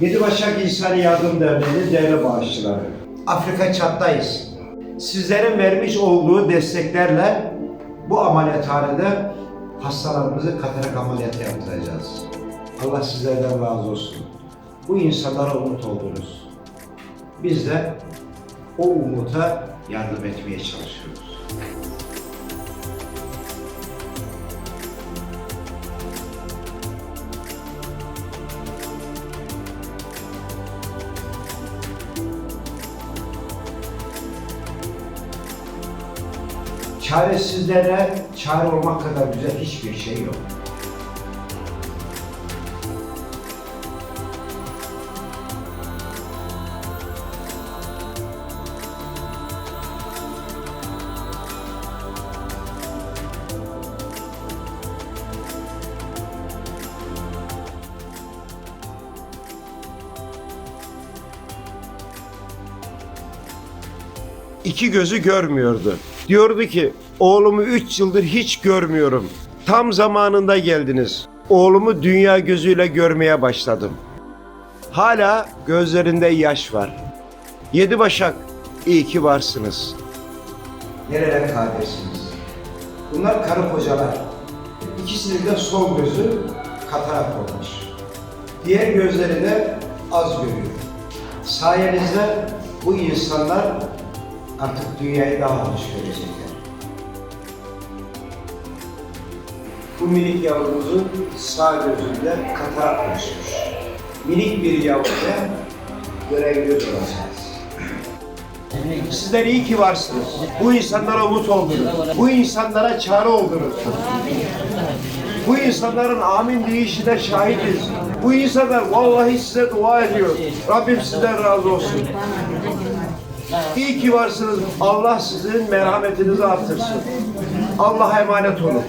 Yedi Başak İnsani Yardım Derneği'nin değerli bağışçıları. Afrika çattayız. Sizlerin vermiş olduğu desteklerle bu ameliyathanede hastalarımızı katarak ameliyatı yaptıracağız. Allah sizlerden razı olsun. Bu insanlara umut oldunuz. Biz de o umuta yardım etmeye çalışıyoruz. Çaresizlere çare olmak kadar güzel hiçbir şey yok. iki gözü görmüyordu. Diyordu ki oğlumu üç yıldır hiç görmüyorum. Tam zamanında geldiniz. Oğlumu dünya gözüyle görmeye başladım. Hala gözlerinde yaş var. Yedi Başak iyi ki varsınız. Nerelere kadersiniz? Bunlar karı kocalar. İkisinin de sol gözü katarak olmuş. Diğer gözleri de az görüyor. Sayenizde bu insanlar artık dünyayı daha hoş görecekler. Bu minik yavrumuzun sağ gözünde katarak oluşmuş. Minik bir yavruya göz olacağız. Sizler iyi ki varsınız. Bu insanlara umut oldunuz. Bu insanlara çare oldunuz. Bu insanların amin deyişine şahidiz. Bu insanlar vallahi size dua ediyor. Rabbim sizden razı olsun. İyi ki varsınız. Allah sizin merhametinizi artırsın. Allah'a emanet olun.